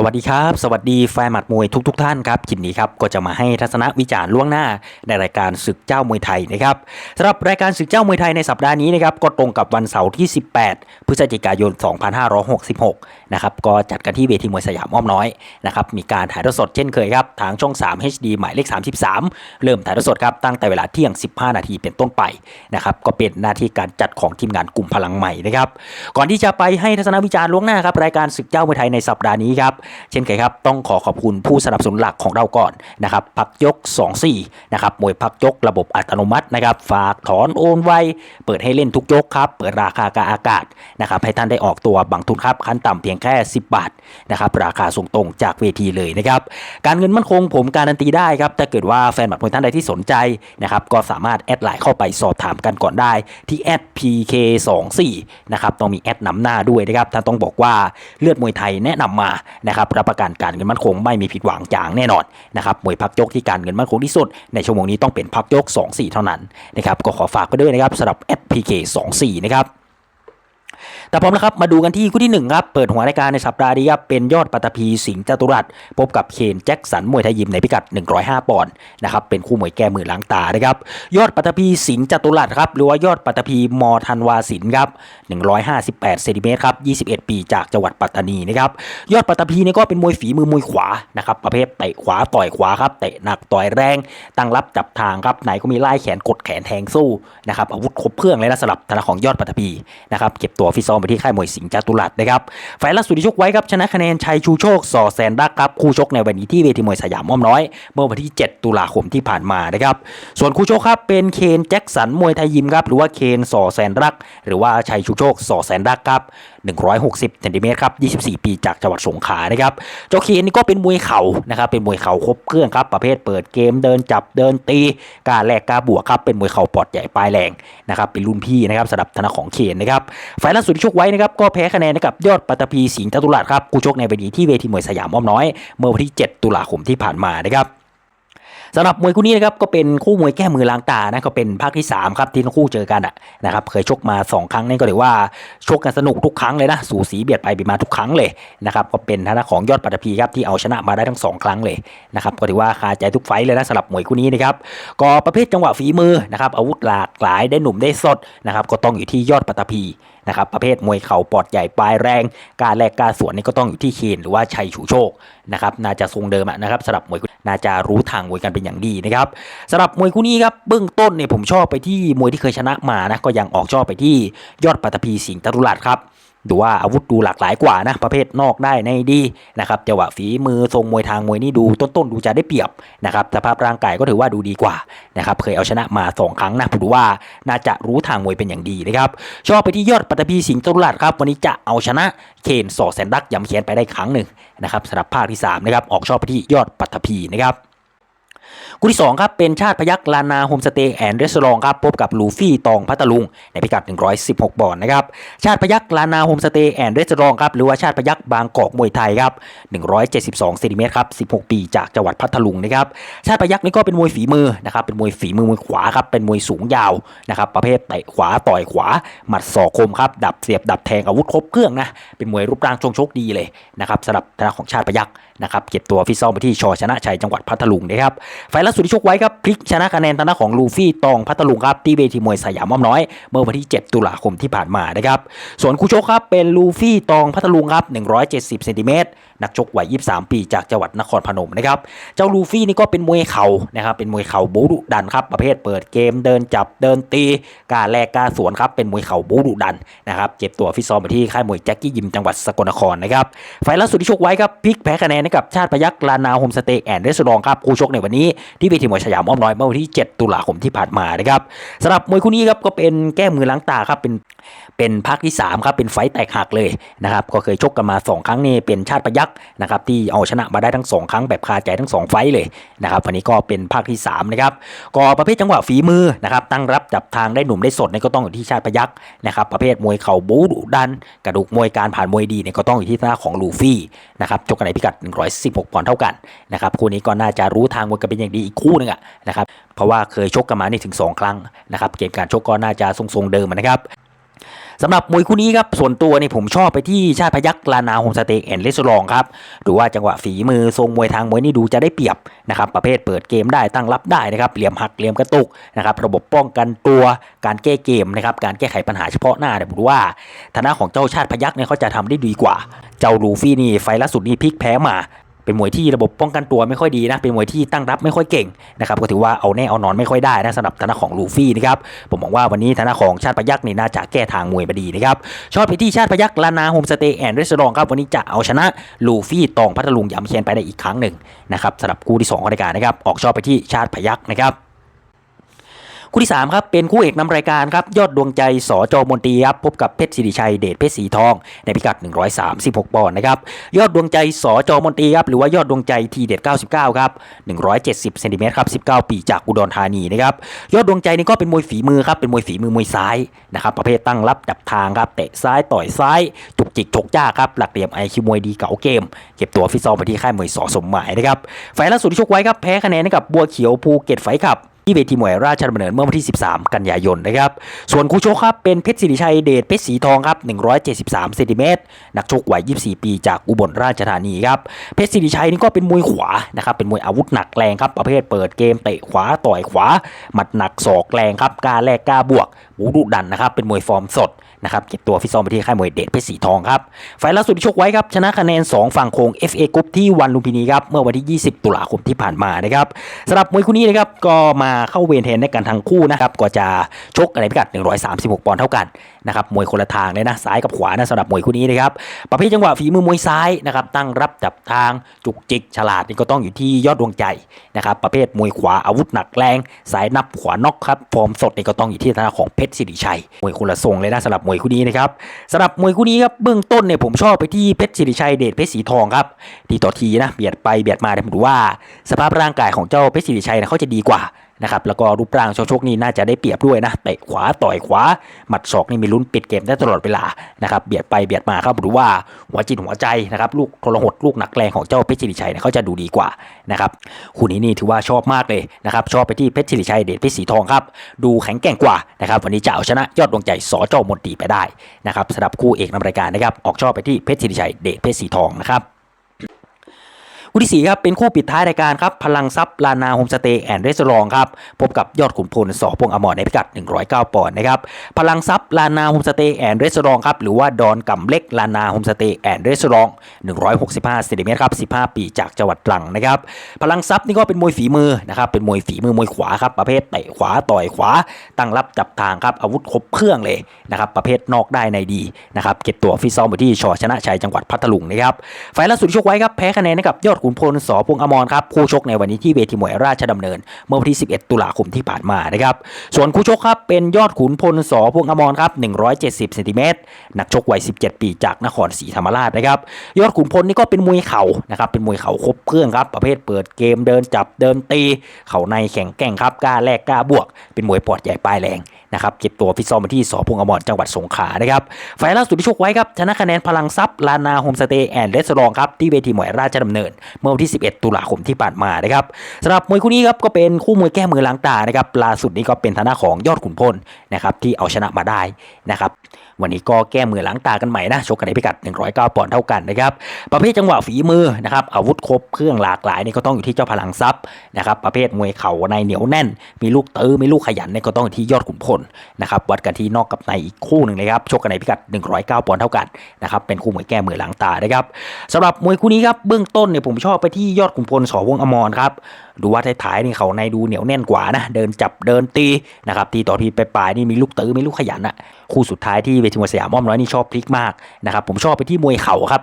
สวัสดีครับ สวัสดีแฟนหมัดมวยทุกทท่านครับคลิปนี้ครับก็จะมาให้ทัศนวิจารณ์ล่วงหน้าในรายการศึกเจ้ามวยไทยนะครับสำหรับรายการศึกเจ้ามวยไทยในสัปดาห์นี้นะครับก็ตรงกับวันเสาร์ที่ 18 พฤศจิกายน 2566 นะครับก็จัดกันที่เวทีมวยสยามอ้อมน้อยนะครับมีการถ่ายทอดสดเช่นเคยครับทางช่อง 3 HD หมายเลข 33 เริ่มถ่ายทอดสดครับตั้งแต่เวลาเที่ยง 15 นาทีเป็นต้นไปนะครับก็เป็นหน้าที่การจัดของทีมงานกลุ่มพลังใหม่นะครับก่อนที่จะไปให้ทัศนวิจารณ์ล่วงหน้าครับรายการศึกเจ้ามวยไทยในสัปดาห์นี้ครับเช่นเคยครับต้องขอขอบคุณผู้สนับสนุนหลักของเราก่อนนะครับพักยก 24นะครับมวยพักยกระบบอัตโนมัตินะครับฝากถอนโอนไวเปิดให้เล่นทุกยกครับเปิดราคากาอากาศนะครับให้ท่านได้ออกตัวบังทุนครับขั้นต่ำเพียงแค่ 10 บาทนะครับราคาส่งตรงจากเวทีเลยนะครับการเงินมั่นคงผมการันตีได้ครับถ้าเกิดว่าแฟนบัตรมวยท่านใดที่สนใจนะครับก็สามารถแอดไลน์เข้าไปสอบถามกันก่อนได้ที่แอด PK24 นะครับต้องมีแอดนำหน้าด้วยนะครับท่านต้องบอกว่าเลือดมวยไทยแนะนำมานะครับรับประกันการเงินมั่นคงไม่มีผิดหวังอย่างแน่นอนนะครับมวยพักยกที่การเงินมั่นคงที่สุด ในชั่วโมงนี้ต้องเป็นพักยก 2-4 เท่านั้นนะครับก็ขอฝากไปด้วยนะครับสำหรับ FPK 24นะครับ แต่พร้อมนะครับมาดูกันที่คู่ที่ 1 ครับ เปิดหัวรายการในสัปดาห์นี้ครับเป็นยอดปัตภีสิงห์จตุรัสพบกับเคนแจ็คสันมวยไทยยิมในพิกัด 105 ปอนด์นะครับเป็นคู่มวยแก้มือล้างตานะครับยอดปัตภีสิงห์จตุรัสครับหรือว่ายอดปัตภีมอธันวาสินครับ158เซนติเมตรครับ21 ปีจากจังหวัดปัตตานีนะครับยอดปัตภีนี่ก็เป็นมวยฝีมือมวยขวานะครับประเภทเตะขวาต่อยขวาครับเตะหนักต่อยแรง ตั้งรับจับทางครับไหนก็มีไล่แขนกดแขนแทงสู้นะครับอาวุธครบเครื่องเลยนะสำหรับทางด้านของยอดปัตภีนะครับเก็บตัวฟิซ้อมไปที่ค่ายมวยสิงห์จตุรัสนะครับไฟล์ล่าสุดที่ชกไว้ครับชนะคะแนนชัยชูโชคสอแสนรักครับคู่ชกในวันนี้ที่เวทีมวยสยามอ้อมน้อย เมื่อวันที่ 7 ตุลาคมที่ผ่านมานะครับส่วนคู่ชกครับเป็นเคนแจ็คสันมวยไทยยิมครับหรือว่าเคนสอแสนรัก หรือว่าชัยชูโชคสอแสนรักครับ 160เซนติเมตรครับ24 ปีจากจังหวัดสงขลานะครับเจ้าเคนนี่ก็เป็นมวยเข่านะครับเป็นมวยเข่าครบเครื่องครับประเภทเปิดเกมเดินจับเดินตีกล้าแลกกล้าบวกครับเป็นมวยเข่าปอดใหญ่ปลายแรงนะครับเป็นรุ่นพี่นะครับสำหรับธนาของเคนนะครับไฟล์ล่าสุดที่ชกไว้นะครับก็แพ้คะแนนกับยอดปัตตภีสิงห์จตุรัสครับคู่ชกในวันดีที่เวทีมวยสยามอ้อมน้อย เมื่อวันที่ 7 ตุลาคมที่ผ่านมานะครับ สำหรับมวยคู่นี้นะครับก็เป็นคู่มวยแก้มือล้างตานะก็เป็นภาคที่3ครับที่ทั้งคู่เจอกันอะนะครับเคยชกมา 2 ครั้งนี่ก็เรียกว่าชกกันสนุกทุกครั้งเลยนะสูสีเบียดไปเบียดมาทุกครั้งเลยนะครับก็เป็นทางด้าของยอดปัตภีครับที่เอาชนะมาได้ทั้ง 2 ครั้งเลยนะครับก็ถือว่าคาใจทุกไฟเลยนะสำหรับมวยคู่นี้นะครับก็ประเภทจังหวะฝีมือนะครับอาวุธหลากหลายได้หนุ่มได้สดนะครับก็ต้องอยู่ที่ยอดปัตภี นะครับประเภทมวยเข่าปอดใหญ่ปลายแรงการแลกการสวนนี่ก็ต้องอยู่ที่เคนหรือว่าชัยชูโชคนะครับน่าจะทรงเดิมนะครับสำหรับมวยน่าจะรู้ทางมวยกันเป็นอย่างดีนะครับสำหรับมวยคู่นี้ครับเบื้องต้นเนี่ยผมชอบไปที่มวยที่เคยชนะมานะก็ยังออกชอบไปที่ยอดปัตตภีสิงห์ตรุลัดครับ ดูว่าอาวุธดูหลากหลายกว่านะประเภทนอกได้ในดีนะครับจังหวะฝีมือทรงมวยทางมวยนี่ดูต้นๆดูจะได้เปรียบนะครับสภาพร่างกายก็ถือว่าดูดีกว่านะครับเคยเอาชนะมาสองครั้งนะผมดูว่าน่าจะรู้ทางมวยเป็นอย่างดีนะครับชอบไปที่ยอดปัตตภีสิงห์ตุรัสครับวันนี้จะเอาชนะเคนสอแสนรักยำเขียนไปได้ครั้งหนึ่งนะครับสำหรับภาคที่3นะครับออกชอบไปที่ยอดปัตตภีนะครับ คู่ที่ 2 ครับ เป็นชาติพยักลานาโฮมสเตย์แอนด์รีสอร์ทครับ พบกับลูฟี่ตองพัทลุง ในพิกัด 116บอลนะครับ ชาติพยักลานาโฮมสเตย์แอนด์รีสอร์ทครับ หรือว่าชาติพยักบางกอกมวยไทยครับ 172เซนติเมตรครับ 16 ปีจากจังหวัดพัทลุงนะครับ ชาติพยักนี่ก็เป็นมวยฝีมือนะครับ เป็นมวยฝีมือมวยขวาครับ เป็นมวยสูงยาวนะครับประเภทเตะขวาต่อยขวา หมัดศอกคมครับ ดับเสียบดับแทงอาวุธครบเครื่องนะ เป็นมวยรูปร่างทรงชกดีเลยนะครับสำหรับทางของชาติพยัก นะครับเก็บตัวฟิซซอมไปที่ชอชนะชัยจังหวัดพัทลุงนะครับไฟล์ล่าสุดที่ชกไว้ครับพลิกชนะคะแนนทางด้านของลูฟี่ตองพัทลุงครับที่เวทีมวยสยามอ้อมน้อย เมื่อวันที่ 7 ตุลาคมที่ผ่านมานะครับส่วนคู่ชกครับเป็นลูฟี่ตองพัทลุงครับ170เซนติเมตร นักชกวัย 23 ปีจากจังหวัดนครพนมนะครับเจ้าลูฟี่นี่ก็เป็นมวยเข่านะครับเป็นมวยเข่าบูดุดันครับประเภทเปิดเกมเดินจับเดินตีกาแลกกาสวนครับเป็นมวยเข่าบูดุดันนะครับเจ็บตัวฟิตซ้อมไปที่ค่ายมวยแจ็คกี้ยิมจังหวัดสกลนครนะครับไฟล์ล่าสุดที่ชกไว้ครับพลิกแพ้คะแนนให้กับชาติพยักลานาโฮมสเตย์แอนด์เรสอร์ครับคู่ชกในวันนี้ที่เวทีมวยสยามอ้อมน้อยเมื่อวันที่ 7 ตุลาคมที่ผ่านมานะครับสำหรับมวยคู่นี้ครับก็เป็นแก้มือล้างตาครับเป็น เป็นภาคที่3ครับเป็นไฟแตกหักเลยนะครับก็เคยชกกันมา 2 ครั้งนี่เป็นชาติพยักนะครับที่เอาชนะมาได้ทั้ง 2 ครั้งแบบคาใจทั้ง 2 ไฟเลยนะครับวันนี้ก็เป็นภาคที่3นะครับก็ประเภทจังหวะฝีมือนะครับตั้งรับจับทางได้หนุ่มได้สดนี่ก็ต้องอยู่ที่ชาติพยักนะครับประเภทมวยเข่าบูดุดัน กระดูกมวยการผ่านมวยดีเนี่ยก็ต้องอยู่ที่หน้าของลูฟี่นะครับชกกันในพิกัด 116ปอนด์เท่ากันนะครับคู่นี้ก็น่าจะรู้ทางมวยกันเป็นอย่างดีอีกคู่หนึงอะนะครับเพราะว่าเคยชกกันมานี่ถึง 2 ครั้งนะครับเกมการชกก็น่าจะทรงๆเดิมนะครับ สำหรับมวยคู่นี้ครับส่วนตัวเนี่ยผมชอบไปที่ชาติพยักลานาโฮมสเตย์แอนด์เลสลองครับหรือว่าจังหวะฝีมือทรงมวยทางมวยนี่ดูจะได้เปรียบนะครับประเภทเปิดเกมได้ตั้งรับได้นะครับเหลี่ยมหักเหลี่ยมกระตุกนะครับระบบป้องกันตัวการแก้เกมนะครับการแก้ไขปัญหาเฉพาะหน้าเนี่ยผมดูว่าฐานะของเจ้าชาติพยักเนี่ยเขาจะทำได้ดีกว่า เจ้าลูฟี่นี่ไฟล์ล่าสุดนี่พลิกแพ้มา เป็นมวยที่ระบบป้องกันตัวไม่ค่อยดีนะเป็นมวยที่ตั้งรับไม่ค่อยเก่งนะครับก็ถือว่าเอาแน่เอานอนไม่ค่อยได้นะสำหรับทาน้าของลูฟี่นะครับผมมองว่าวันนี้ทาน้าของชาติพยักนี่น่าจะแก้ทางมวยมาดีนะครับชอบไปที่ชาติพยักลานาโฮมสเตย์แอนด์รีสอร์ทครับวันนี้จะเอาชนะลูฟี่ตองพัทลุงยำเชียนไปได้อีกครั้งหนึ่งนะครับสำหรับคู่ที่สองของรายการนะครับออกชอบไปที่ชาติพยักนะครับ คู่ที่3ครับเป็นคู่เอกนำรายการครับยอดดวงใจสจมนตรีครับพบกับเพชรศิริชัยเดชเพชรสีทอง ในพิกัด 136 ปอนด์นะครับยอดดวงใจสจมนตรีครับหรือว่ายอดดวงใจทีเด็ด 99 ครับ 170เซนติเมตรครับ19 ปีจากอุดรธานีนะครับยอดดวงใจนี่ก็เป็นมวยฝีมือครับเป็นมวยฝีมือมวยซ้ายนะครับประเภทตั้งรับดับทางครับเตะซ้ายต่อยซ้ายจุกจิกฉกจ้าครับหลักเหลี่ยมไอคิวมวยดีเก่าเกม เก็บตัวฟิตซ้อมไปที่ค่ายมวยสอสมหมายนะครับไฟล์ล่าสุดที่ชกไว้ครับแพ้คะแนนให้กับบัวเขียวภูเก็ตไฟท์ครับ ที่เวทีมวยราชดำเนินเมื่อวันที่ 13 กันยายนนะครับ ส่วนคู่ชกครับเป็นเพชรศิริชัยเดชเพชรสีทองครับ 173เซนติเมตรนักชกวัย 24 ปีจากอุบลราชธานีครับ เพชรศิริชัยนี่ก็เป็นมวยขวานะครับ เป็นมวยอาวุธหนักแรงครับ ประเภทเปิดเกมเตะขวาต่อยขวา หมัดหนักศอกแรงครับกล้าแลกกล้าบวกหูดุดันนะครับ เป็นมวยฟอร์มสดนะครับเก็บตัวฟิตซ้อมไปที่ค่ายมวยเดชเพชรสีทองครับไฟล์ล่าสุดที่ชกไว้ครับชนะคะแนน 2 ฝั่งโคง FA กรุ๊ปที่วันลุมพินีครับเมื่อวันที่ 20 ตุลาคมที่ผ่านมานะครับสำหรับมวยคู่นี้นะครับก็มาเข้าเวรเทนในการทั้งคู่นะครับก็จะชกในพิกัด 136 ปอนด์เท่ากัน นะครับมวยคนละทางเลยนะซ้ายกับขวานะสำหรับมวยคู่นี้นะครับประเภทจังหวะฝีมือมวยซ้ายนะครับตั้งรับจับทางจุกจิกฉลาดนี่ก็ต้องอยู่ที่ยอดดวงใจนะครับประเภทมวยขวาอาวุธหนักแรง สายนับขวานอกครับฟอร์มสดนี่ก็ต้องอยู่ที่ทางด้าของเพชรศิริชัยมวยคนละทรงเลยนะสำหรับมวยคู่นี้นะครับสำหรับมวยคู่นี้ครับเบื้องต้นเนี่ยผมชอบไปที่เพชรศิริชัยเดชเพชรสีทองครับทีต่อทีนะเบียดไปเบียดมาเนี่ยผมดูว่า สภาพร่างกายของเจ้าเพชรศิริชัยเนี่ยเขาจะดีกว่า นะครับแล้วก็รูปร่างเจ้าโชคนี่น่าจะได้เปรียบด้วยนะเตะขวาต่อยขวาหมัดศอกนี่มีลุ้นปิดเกมได้ตลอดเวลานะครับเบียดไปเบียดมาครับดูว่าหัวจิตหัวใจนะครับลูกทรหดลูกหนักแรงของเจ้าเพชรศิริชัยเนี่ยเขาจะดูดีกว่านะครับคู่นี้นี่ถือว่าชอบมากเลยนะครับชอบไปที่เพชรศิริชัยเดชเพชรสีทองครับดูแข็งแกร่งกว่านะครับวันนี้จะเอาชนะยอดดวงใจสอจอมนตรีไปได้นะครับสำหรับคู่เอกนำรายการนะครับออกชอบไปที่เพชรศิริชัยเดชเพชรสีทองนะครับ คู่ที่สี่ครับเป็นคู่ปิดท้ายรายการครับพลังทรัพย์ลานาโฮมสเตย์แอนด์รีสอร์ทครับพบกับยอดขุนพลสอพงอมรในพิกัด 109 ปอนด์นะครับพลังทรัพย์ลานาโฮมสเตย์แอนด์รีสอร์ทครับหรือว่าดอนกำเล็กลานาโฮมสเตย์แอนด์รีสอร์ท165เซนติเมตรครับ15 ปีจากจังหวัดตรังนะครับพลังทรัพย์นี่ก็เป็นมวยฝีมือนะครับเป็นมวยฝีมือมวยขวาครับประเภทเตะขวาต่อยขวาตั้งรับจับทางครับอาวุธครบเครื่องเลยนะครับประเภทนอกได้ในดีนะครับเก็บตัวฟิตซ้อมอยู่ที่ชอชนะชัยจังหวัดพัทลุงนะครับไฟล์ล่าสุดชกไว้ครับแพ้คะแนนให้กับยอดขุนพลสอพงษ์อมรครับคู่ชกในวันนี้ที่เวทีมวยราชดำเนิน เมื่อวันที่ 11 ตุลาคมที่ผ่านมานะครับส่วนคู่ชกครับเป็นยอดขุนพลสอพงษ์อมรครับ170เซนติเมตรนักชกวัย 17 ปีจากนครศรีธรรมราชนะครับยอดขุนพลนี่ก็เป็นมวยเข่านะครับเป็นมวยเข่าครบเครื่องครับประเภทเปิดเกมเดินจับเดินตีเข่าในแข็งแกร่งครับกล้าแลกกล้าบวก เป็นมวยปอดใหญ่ปลายแรงนะครับเก็บตัวฟิตซ้อมมาที่สพงษ์อมรจังหวัดสงขลานะครับไฟล์ล่าสุดที่ชกไว้ครับชนะคะแนนพลังทรัพย์ลานาโฮมสเตย์แอนด์เรสอร์ครับที่เวทีมวยราชดำเนินเมื่อวันที่ 11 ตุลาคมที่ผ่านมานะครับสำหรับมวยคู่นี้ครับก็เป็นคู่มวยแก้มือล้างตานะครับล่าสุดนี้ก็เป็นทางด้านของยอดขุนพลนะครับที่เอาชนะมาได้นะครับ วันนี้ก็แก้มือล้างตากันใหม่นะชกกันในพิกัด 109 ปอนด์เท่ากันนะครับประเภทจังหวะฝีมือนะครับอาวุธครบเครื่องหลากหลายนี่ก็ต้องอยู่ที่เจ้าพลังทรัพย์นะครับประเภทมวยเข่าในเหนียวแน่น มีลูกเตื้อมีลูกขยันนี่ก็ต้องอยู่ที่ยอดขุนพลนะครับวัดกันที่นอกกับในอีกคู่หนึ่งเลยครับชกกันในพิกัด 109 ปอนด์เท่ากันนะครับเป็นคู่มวยแก้มือล้างตานะครับสำหรับมวยคู่นี้ครับเบื้องต้นเนี่ยผมชอบไปที่ยอดขุนพลสวงอมรครับ ดูว่าท้ายๆนี่เขาในดูเหนียวแน่นกว่านะ เดินจับเดินตีนะครับตีต่อทีไปปลายนี่มีลูกตื้อมีลูกขยันอะคู่สุดท้ายที่เวทีมวยสยามอ้อมน้อยนี่ชอบพลิกมากนะครับผมชอบไปที่มวยเข่าครับ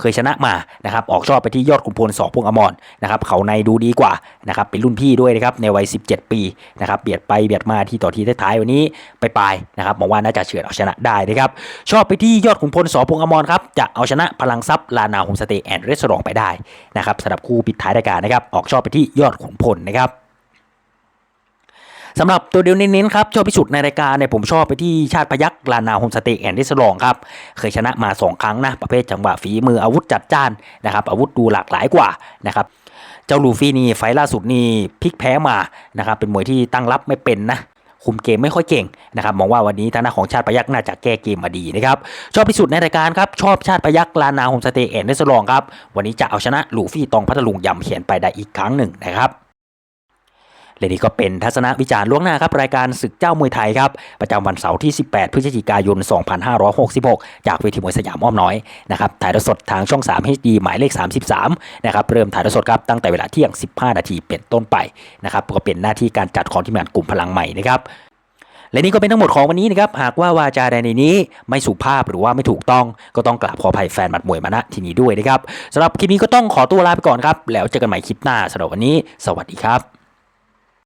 เคยชนะมานะครับออกชอบไปที่ยอดขุนพลสอพงษ์อมรนะครับเขาในดูดีกว่านะครับเป็นรุ่นพี่ด้วยนะครับในวัย 17 ปีนะครับเบียดไปเบียดมาที่ต่อทีท้ายๆวันนี้ไปปลายนะครับมองว่าน่าจะเฉือนเอาชนะได้นะครับชอบไปที่ยอดขุนพลสอพงษ์อมรครับจะเอาชนะพลังทรัพย์ลานาโฮมสเตย์แอนด์เรสอร์ทไปได้นะครับสำหรับคู่ปิดท้ายรายการนะครับออกชอบไปที่ยอดขุนพลนะครับ สำหรับตัวเดียวเน้นๆครับชอบพิสุทธิ์ในรายการเนี่ยผมชอบไปที่ชาติพยักลานาโฮมสเตย์แอนด์ดิสลองครับเคยชนะมา 2 ครั้งนะประเภทจังหวะฝีมืออาวุธจัดจ้านนะครับอาวุธดูหลากหลายกว่านะครับเจ้าลูฟี่นี่ไฟล่าสุดนี่พลิกแพ้มานะครับเป็นมวยที่ตั้งรับไม่เป็นนะคุมเกมไม่ค่อยเก่งนะครับมองว่าวันนี้ทางด้านของชาติพยักน่าจะแก้เกมมาดีนะครับชอบที่สุดในรายการครับชอบชาติพยักลานาโฮมสเตย์แอนด์เดสลองครับวันนี้จะเอาชนะลูฟี่ตองพัทลุงยำเขียนไปได้อีกครั้งหนึ่งนะครับ และนี่ก็เป็นทัศนวิจารณ์ล่วงหน้าครับรายการศึกเจ้ามวยไทยครับประจำวันเสาร์ที่ 18 พฤศจิกายน 2566 จากเวทีมวยสยามอ้อมน้อยนะครับถ่ายทอดสดทางช่อง 3 HD หมายเลข 33 นะครับเริ่มถ่ายทอดสดครับตั้งแต่เวลาเที่ยง 15 นาทีเป็นต้นไปนะครับก็เป็นหน้าที่การจัดของทีมงานกลุ่มพลังใหม่นะครับและนี่ก็เป็นทั้งหมดของวันนี้นะครับ หากว่าวาจาใดในนี้ไม่สุภาพหรือว่าไม่ถูกต้อง ก็ต้องกราบขออภัยแฟนหมัดมวยมาณที่นี้ด้วยนะครับสำหรับคลิปนี้ก็ต้องขอตัวลาไปก่อนครับ แล้วเจอกันใหม่คลิปหน้าสำหรับวันนี้ สวัสดีครับ